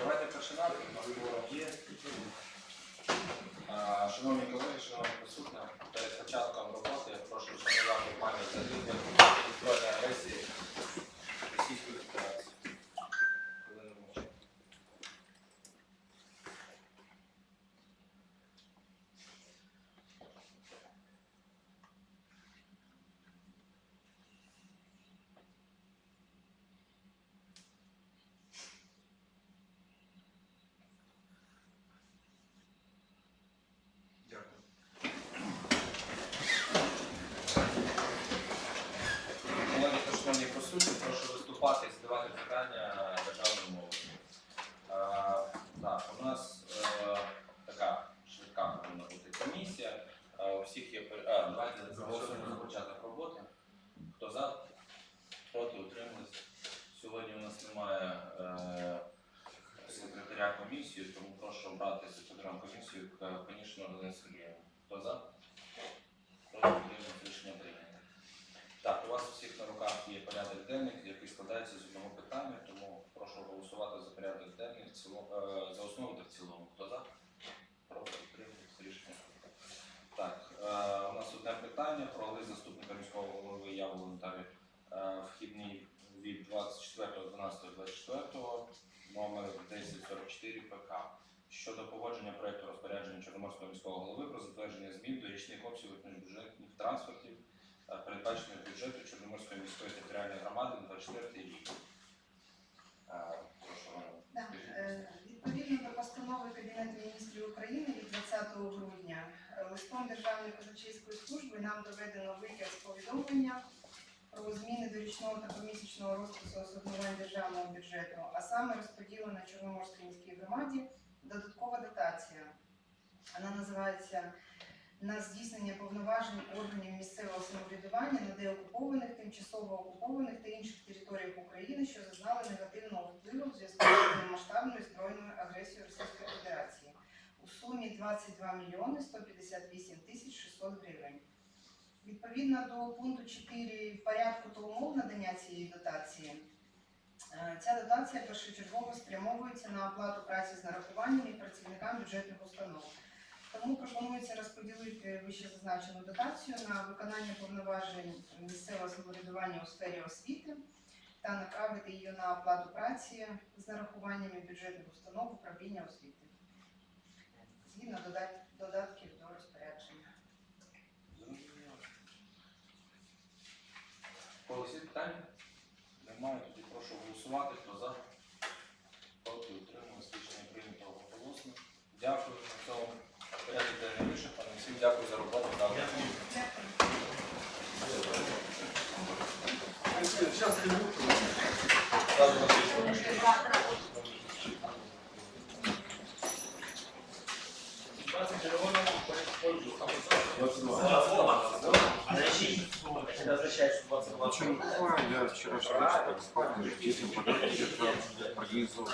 Давайте починати. У нас форум є. Шановні колеги, шановні присутні, перед початком роботи я прошу вшанувати пам'ять загиблих від збройної агресії Російської Федерації. Хвилину мовчання. Дякую. Колеги, та шановні присутні, прошу виступати і задавати питання державною мовою. Е, Так, у нас е, така швидка повинна бути комісія. Е, У всіх є пер- а, давайте заголосуємо за початок роботи. Хто за? Проти утримались. Сьогодні у нас немає е, секретаря комісію, тому прошу обрати секретарем комісію Конішну Галину Сергієву. Хто за? Прошу утримались. Рішення прийнято. Так, у вас у всіх на руках є порядок денний, який складається з одного питання, тому прошу голосувати за порядок денний в цілому, е, за основу та в цілому. Хто за? Проти утримались. Рішення прийнято. Так, е, у нас одне питання про лист заступника міського голови Яву Наталі е, вхідний від 24.12.24 номер 1044 ПК щодо погодження проекту розпорядження Чорноморського міського голови про затвердження змін до річних обсягів міжбюджетних трансфертів, е, передбачених бюджету Чорноморської міської територіальної громади на 24 рік. Е. Да, е, Відповідно до постанови Кабінету міністрів України від 20 грудня листом Державної казначейської служби нам доведено витяг з повідомлення про зміни до річного та помісячного розпису особливань державного бюджету, а саме розподілена Чорноморській міській громаді додаткова дотація. Вона називається на здійснення повноважень органів місцевого самоврядування на деокупованих, тимчасово окупованих та інших територіях України, що зазнали негативного впливу в зв'язку з повномасштабною збройною агресією Російської Федерації у сумі 22 мільйони 158 тисяч 600 гривень. Відповідно до пункту 4 порядку та умов надання цієї дотації, ця дотація першочергово спрямовується на оплату праці з нарахуваннями працівникам бюджетних установ. Тому пропонується розподілити вище зазначену дотацію на виконання повноважень місцевого самоврядування у сфері освіти та направити її на оплату праці з нарахуваннями бюджетних установ управління освіти. Згідно додатків до розпорядження. Голосі питання? Немає, тоді прошу голосувати. Хто за? Проти утримуюсь. Рішення прийнято одноголосно. Дякую на цьому. Порядок денний вичерпаний. Всім дякую за роботу. Дякую. Ничего не Почему? я вчера что так спать, детям подарки организовал.